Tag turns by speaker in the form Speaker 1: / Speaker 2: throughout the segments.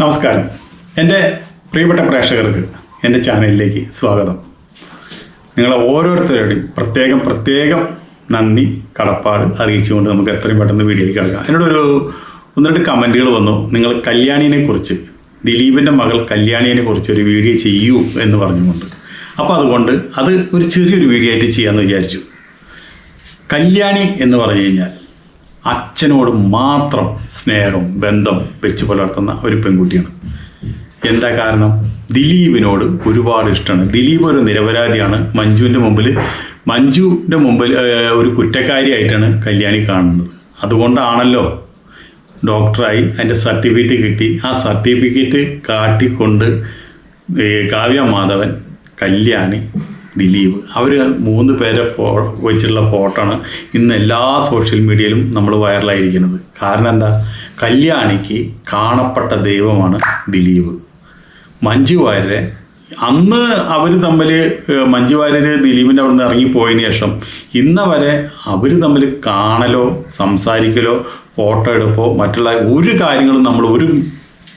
Speaker 1: നമസ്കാരം. എന്റെ പ്രിയപ്പെട്ട പ്രേക്ഷകർക്ക് എന്റെ ചാനലിലേക്ക് സ്വാഗതം. നിങ്ങളെ ഓരോരുത്തരുടെയും പ്രത്യേകം പ്രത്യേകം നന്ദി കടപ്പാട് അറിയിച്ചുകൊണ്ട് നമുക്ക് എത്രയും പെട്ടെന്ന് വീഡിയോയിലേക്ക് കിടക്കാം. എന്നോടൊരു ഒന്ന് രണ്ട് കമന്റുകൾ വന്നു. നിങ്ങൾ കല്യാണിനെ കുറിച്ച് ദിലീപിന്റെ മകൾ കല്യാണിനെ കുറിച്ച് ഒരു വീഡിയോ ചെയ്യൂ എന്ന് പറഞ്ഞുകൊണ്ട്. അപ്പോൾ അതുകൊണ്ട് അത് ഒരു ചെറിയൊരു വീഡിയോ ആയിട്ട് ചെയ്യാമെന്ന് വിചാരിച്ചു. കല്യാണി എന്ന് പറഞ്ഞു കഴിഞ്ഞാൽ അച്ഛനോട് മാത്രം സ്നേഹം ബന്ധം വെച്ച് പുലർത്തുന്ന ഒരു പെൺകുട്ടിയാണ്. എന്താ കാരണം? ദിലീപിനോട് ഒരുപാട് ഇഷ്ടമാണ്. ദിലീപ് ഒരു നിരപരാധിയാണ്. മഞ്ജുവിന്റെ മുമ്പിൽ മഞ്ജുവിന്റെ മുമ്പിൽ ഒരു കുറ്റക്കാരിയായിട്ടാണ് കല്യാണി കാണുന്നത്. അതുകൊണ്ടാണല്ലോ ഡോക്ടറായി അതിന്റെ സർട്ടിഫിക്കറ്റ് കിട്ടി. ആ സർട്ടിഫിക്കറ്റ് കാട്ടിക്കൊണ്ട് കാവ്യ മാധവൻ കല്യാണി ദിലീപ്. അവർ മൂന്ന് പേരെ ഫോ വെച്ചിട്ടുള്ള ഫോട്ടോയാണ് ഇന്ന് എല്ലാ സോഷ്യൽ മീഡിയയിലും നമ്മൾ വൈറലായിരിക്കുന്നത് കാരണം എന്താ? കല്യാണിക്ക് കാണപ്പെട്ട ദൈവമാണ് ദിലീപ്. മഞ്ജു വാര്യരെ അന്ന് അവർ തമ്മിൽ മഞ്ജു വാര്യര് ദിലീപിന്റെ അവിടെ നിന്ന് ഇറങ്ങിപ്പോയതിന് ശേഷം ഇന്ന വരെ അവർ തമ്മിൽ കാണലോ സംസാരിക്കലോ ഫോട്ടോ എടുപ്പോ മറ്റുള്ള ഒരു കാര്യങ്ങളും നമ്മൾ ഒരു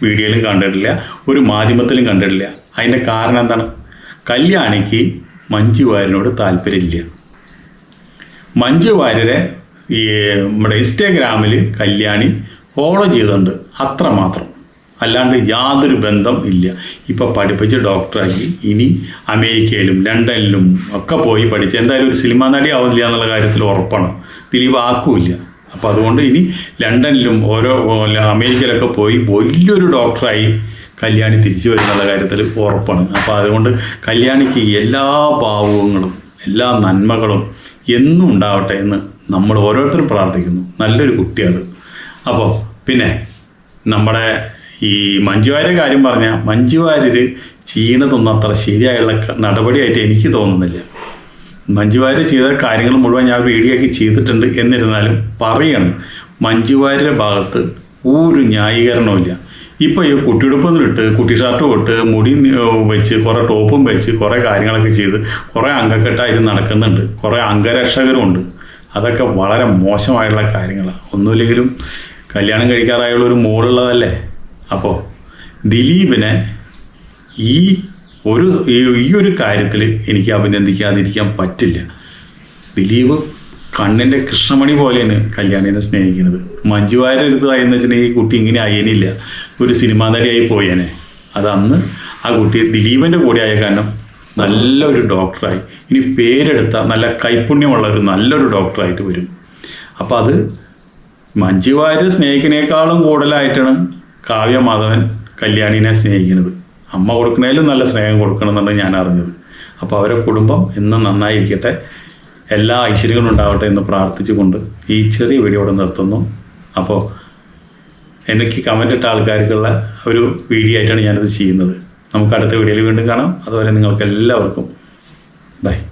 Speaker 1: വീഡിയോയിലും കണ്ടിട്ടില്ല ഒരു മാധ്യമത്തിലും കണ്ടിട്ടില്ല. അതിന്റെ കാരണം എന്താണ്? കല്യാണിക്ക് മഞ്ജു വാര്യനോട് താല്പര്യമില്ല. മഞ്ജു വാര്യരെ ഈ നമ്മുടെ ഇൻസ്റ്റാഗ്രാമിൽ കല്യാണി ഫോളോ ചെയ്തിട്ടുണ്ട് അത്ര മാത്രം അല്ലാണ്ട് യാതൊരു ബന്ധം ഇല്ല. ഇപ്പം പഠിപ്പിച്ച് ഡോക്ടറാക്കി ഇനി അമേരിക്കയിലും ലണ്ടനിലും ഒക്കെ പോയി പഠിച്ച് എന്തായാലും ഒരു സിനിമാ നടി ആവില്ല എന്നുള്ള കാര്യത്തിൽ ഉറപ്പാണ്. ദിലീപ് ആക്കുമില്ല അപ്പം അതുകൊണ്ട് ഇനി ലണ്ടനിലും ഓരോ അമേരിക്കയിലൊക്കെ പോയി വലിയൊരു ഡോക്ടറായി കല്യാണി തിരിച്ചു വരുന്നുള്ള കാര്യത്തിൽ ഉറപ്പാണ്. അപ്പോൾ അതുകൊണ്ട് കല്യാണിക്ക് എല്ലാ പാവങ്ങളും എല്ലാ നന്മകളും എന്നും ഉണ്ടാവട്ടെ എന്ന് നമ്മൾ ഓരോരുത്തരും പ്രാർത്ഥിക്കുന്നു. നല്ലൊരു കുട്ടിയാണ് അപ്പോൾ പിന്നെ നമ്മുടെ ഈ മഞ്ജുവാര്യരുടെ കാര്യം പറഞ്ഞാൽ മഞ്ജുവാര്യർ ചെയ്യണതൊന്നും അത്ര ശരിയായുള്ള നടപടിയായിട്ട് എനിക്ക് തോന്നുന്നില്ല. മഞ്ജുവാര്യർ ചെയ്ത കാര്യങ്ങൾ മുഴുവൻ ഞാൻ വീഡിയോ ആക്കി ചെയ്തിട്ടുണ്ട് എന്നിരുന്നാലും പറയണം മഞ്ജുവാര്യരുടെ ഭാഗത്ത് ഒരു ന്യായീകരണവും ഇപ്പോൾ ഈ കുട്ടിയുടുപ്പൊന്നും ഇട്ട് കുട്ടി ഷർട്ടും ഇട്ട് മുടി വെച്ച് കുറേ ടോപ്പും വെച്ച് കുറേ കാര്യങ്ങളൊക്കെ ചെയ്ത് കുറേ അംഗക്കെട്ടായിട്ട് നടക്കുന്നുണ്ട്. കുറേ അംഗരക്ഷകരും ഉണ്ട് അതൊക്കെ വളരെ മോശമായിട്ടുള്ള കാര്യങ്ങളാണ് ഒന്നുമില്ലെങ്കിലും കല്യാണം കഴിക്കാറായുള്ള ഒരു മോളുള്ളതല്ലേ അപ്പോൾ ദിലീപിനെ ഈ ഒരു ഈ ഒരു കാര്യത്തിൽ എനിക്ക് അഭിനന്ദിക്കാതിരിക്കാൻ പറ്റില്ല. ദിലീപ് കണ്ണിന്റെ കൃഷ്ണമണി പോലെയാണ് കല്യാണിനെ സ്നേഹിക്കുന്നത്. മഞ്ജു വാര്യർ എടുത്തതായി എന്ന് വെച്ചിട്ടുണ്ടെങ്കിൽ ഈ കുട്ടി ഇങ്ങനെ അയ്യനില്ല ഒരു സിനിമാ നടിയായി പോയേനെ. അത് അന്ന് ആ കുട്ടി ദിലീപിന്റെ കൂടെ ആയ കാരണം നല്ലൊരു ഡോക്ടറായി. ഇനി പേരെടുത്ത നല്ല കൈപുണ്യമുള്ള ഒരു നല്ലൊരു ഡോക്ടറായിട്ട് വരും. അപ്പോൾ അത് മഞ്ജു വാര്യർ സ്നേഹിക്കുന്നേക്കാളും കൂടുതലായിട്ടാണ് കാവ്യ മാധവൻ കല്യാണിനെ സ്നേഹിക്കുന്നത്. അമ്മ കൊടുക്കുന്നതിലും നല്ല സ്നേഹം കൊടുക്കണം കൊടുക്കണമെന്നാണ് ഞാൻ അറിഞ്ഞത്. അപ്പോൾ അവരെ കുടുംബം എന്നും നന്നായിരിക്കട്ടെ. എല്ലാ ഐശ്വര്യങ്ങളും ഉണ്ടാവട്ടെ എന്ന് പ്രാർത്ഥിച്ചുകൊണ്ട് ഈ ചെറിയ വീഡിയോ ഇവിടെ നിർത്തുന്നു. അപ്പോൾ എനിക്ക് കമന്റ് ഇട്ട ആൾക്കാർക്കുള്ള ഒരു വീഡിയോ ആയിട്ടാണ് ഞാനത് ചെയ്യുന്നത്. നമുക്ക് അടുത്ത വീഡിയോയിൽ വീണ്ടും കാണാം. അതുവരെ നിങ്ങൾക്ക് എല്ലാവർക്കും ബൈ